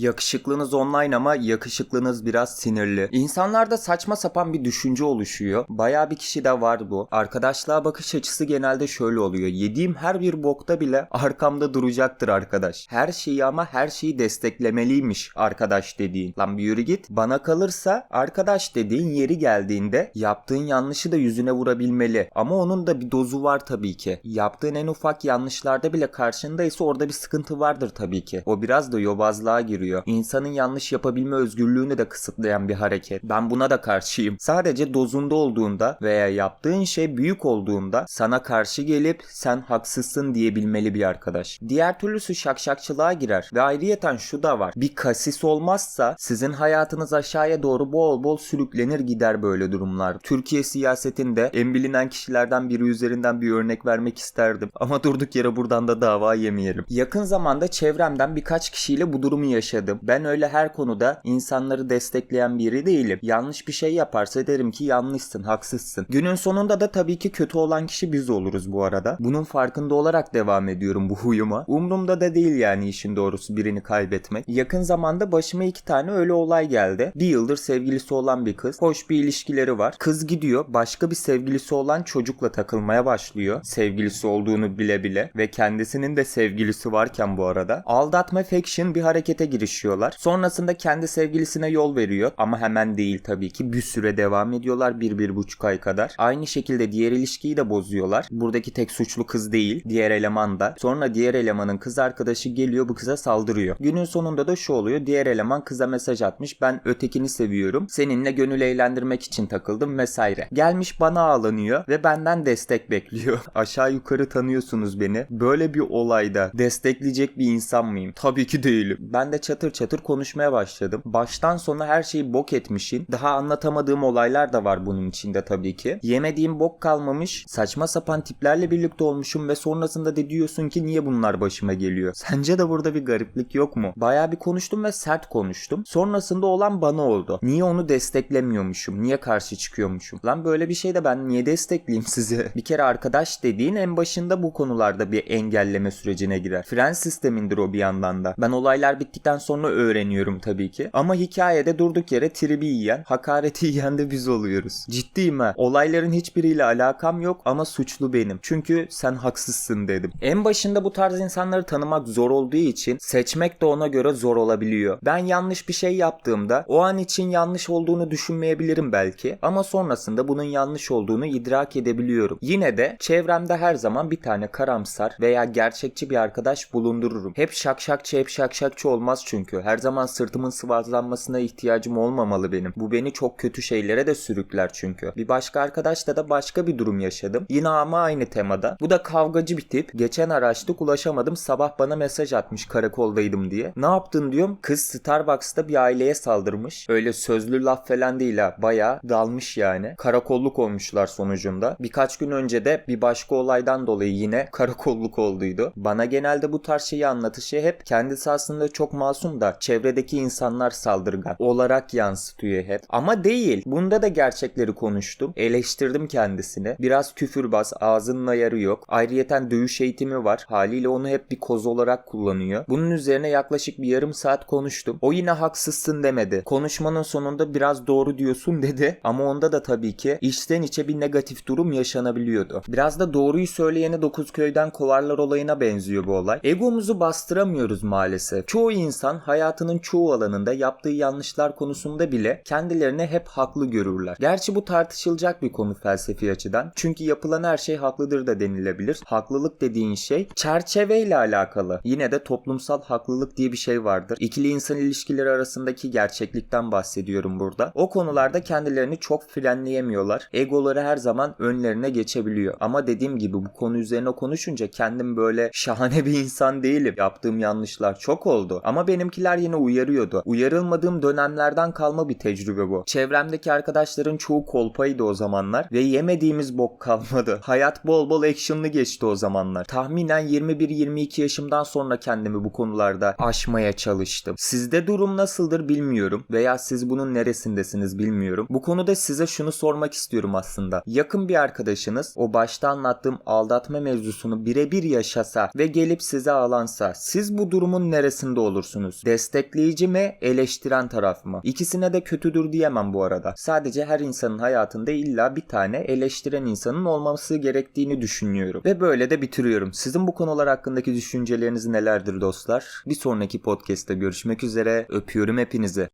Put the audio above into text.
Yakışıklınız online ama yakışıklınız biraz sinirli. İnsanlarda saçma sapan bir düşünce oluşuyor. Bayağı bir kişi de var bu. Arkadaşlığa bakış açısı genelde şöyle oluyor. Yediğim her bir bokta bile arkamda duracaktır arkadaş. Her şeyi ama her şeyi desteklemeliymiş arkadaş dediğin. Lan bir yürü git. Bana kalırsa arkadaş dediğin yeri geldiğinde yaptığın yanlışı da yüzüne vurabilmeli. Ama onun da bir dozu var tabii ki. Yaptığın en ufak yanlışlarda bile karşındaysa orada bir sıkıntı vardır tabii ki. O biraz da yobazlığa giriyor. İnsanın yanlış yapabilme özgürlüğünü de kısıtlayan bir hareket. Ben buna da karşıyım. Sadece dozunda olduğunda veya yaptığın şey büyük olduğunda sana karşı gelip sen haksızsın diyebilmeli bir arkadaş. Diğer türlüsü şakşakçılığa girer. Ve ayrıyeten şu da var. Bir kasis olmazsa sizin hayatınız aşağıya doğru bol bol sürüklenir gider böyle durumlar. Türkiye siyasetinde en bilinen kişilerden biri üzerinden bir örnek vermek isterdim. Ama durduk yere buradan da dava yemeyelim. Yakın zamanda çevremden birkaç kişiyle bu durumu yaşadım. Ben öyle her konuda insanları destekleyen biri değilim. Yanlış bir şey yaparsa derim ki yanlışsın, haksızsın. Günün sonunda da tabii ki kötü olan kişi biz oluruz bu arada. Bunun farkında olarak devam ediyorum bu huyuma. Umrumda da değil yani işin doğrusu birini kaybetmek. Yakın zamanda başıma iki tane öyle olay geldi. Bir yıldır sevgilisi olan bir kız. Hoş bir ilişkileri var. Kız gidiyor başka bir sevgilisi olan çocukla takılmaya başlıyor. Sevgilisi olduğunu bile bile ve kendisinin de sevgilisi varken bu arada. Aldatma faction bir harekete girişiyorlar. Sonrasında kendi sevgilisine yol veriyor ama hemen değil tabii ki. Bir süre devam ediyorlar bir bir buçuk ay kadar. Aynı şekilde diğer ilişkiyi de bozuyorlar. Buradaki tek suçlu kız değil. Diğer eleman da. Sonra diğer elemanın kız arkadaşı geliyor bu kıza saldırıyor. Günün sonunda da şu oluyor. Diğer eleman kıza mesaj atmış. Ben ötekini seviyorum. Seninle gönül eğlendirmek için takıldım vesaire. Gelmiş bana ağlanıyor ve benden destek bekliyor. Aşağı yukarı tanıyorsunuz beni. Böyle bir olayda destekleyecek bir insan mıyım? Tabii ki değilim. Ben de çatır çatır konuşmaya başladım. Baştan sona her şeyi bok etmişin. Daha anlatamadığım olaylar da var bunun içinde tabii ki. Yemediğim bok kalmamış. Saçma sapan tiplerle birlikte olmuşum ve sonrasında de diyorsun ki niye bunlar başıma geliyor? Sence de burada bir gariplik yok mu? Bayağı bir konuştum ve sert konuştum. Sonrasında olan bana oldu. Niye onu desteklemiyormuşum? Niye karşı çıkıyormuşum? Lan böyle bir şey de ben niye destekleyeyim sizi? Bir kere arkadaş dediğin en başında bu konularda bir engelleme sürecine girer. Fren sistemindir o bir yandan da. Ben olaylar bittikten sonra öğreniyorum tabii ki. Ama hikayede durduk yere tribi yiyen, hakareti yiyen de biz oluyoruz. Ciddiyim ha. Olayların hiçbiriyle alakam yok ama suçlu benim. Çünkü sen haksızsın dedim. En başında bu tarz insanları tanımak zor olduğu için seçmek de ona göre zor olabiliyor. Ben yanlış bir şey yaptığımda o an için yanlış olduğunu düşünmeyebilirim belki ama sonrasında bunun yanlış olduğunu idrak edebiliyorum. Yine de çevremde her zaman bir tane karamsar veya gerçekçi bir arkadaş bulundururum. Hep şakşakçı hep şakşakçı olmaz çünkü. Her zaman sırtımın sıvazlanmasına ihtiyacım olmamalı benim. Bu beni çok kötü şeylere de sürükler çünkü. Bir başka arkadaşla da başka bir durum yaşadım. Yine ama aynı temada. Bu da kavgacı bir tip. Geçen araçtık ulaşamadım. Sabah bana mesaj atmış karakoldaydım diye. Ne yaptın diyorum. Kız Starbucks'ta bir aileye saldırmış. Öyle sözlü laf falan değil ha. Baya dalmış yani. Karakolluk olmuşlar sonucunda. Birkaç gün önce de bir başka olaydan dolayı yine karakolluk olduydu. Bana genelde bu tarz şeyi anlatışı hep kendisi aslında çok masum da çevredeki insanlar saldırgan olarak yansıtıyor hep. Ama değil. Bunda da gerçekleri konuştum. Eleştirdim kendisini. Biraz küfürbaz, ağzının ayarı yok. Ayrıyeten dövüş eğitimi var. Haliyle onu hep bir koz olarak kullanıyor. Bunun üzerine yaklaşık bir yarım saat konuştum. O yine haksızsın demedi. Konuşmanın sonunda biraz doğru diyorsun dedi. Ama onda da tabii ki içten içe bir negatif durum yaşanabiliyordu. Biraz da doğruyu söyleyeni dokuz köyden kovarlar olayına benziyor bu olay. Egomuzu bastıramıyoruz maalesef. Çoğu insan hayatının çoğu alanında yaptığı yanlışlar konusunda bile kendilerini hep haklı görürler. Gerçi bu tartışılacak bir konu felsefi açıdan. Çünkü yapılan her şey haklıdır da denilebilir. Haklılık dediğin şey çerçeveyle alakalı. Yine de toplumsal haklılık diye bir şey vardır. İkili insan ilişkileri arasındaki gerçeklikten bahsediyorum burada. O konularda kendilerini çok frenleyemiyorlar. Egoları her zaman önlerine geçebiliyor. Ama dediğim gibi bu konu üzerine konuşunca kendim böyle şahane bir insan değilim. Yaptığım yanlışlar çok oldu. Ama benimkiler yine uyarıyordu. Uyarılmadığım dönemlerden kalma bir tecrübe bu. Çevremdeki arkadaşların çoğu kolpaydı o zamanlar ve yemediğimiz bok kalmadı. Hayat bol bol actionlı geçti o zamanlar. Tahminen 21-22 yaşımdan sonra kendimi bu konularda aşmaya çalıştım. Sizde durum nasıldır bilmiyorum veya siz bunun neresindesiniz bilmiyorum. Bu konuda size şunu sormak istiyorum aslında. Yakın bir arkadaşınız o başta anlattığım aldatma mevzusunu birebir yaşasa ve gelip size ağlansa siz bu durumun neresinde olursunuz? Musunuz? Destekleyici mi, eleştiren taraf mı? İkisine de kötüdür diyemem bu arada. Sadece her insanın hayatında illa bir tane eleştiren insanın olması gerektiğini düşünüyorum. Ve böyle de bitiriyorum. Sizin bu konular hakkındaki düşünceleriniz nelerdir dostlar? Bir sonraki podcast'te görüşmek üzere. Öpüyorum hepinizi.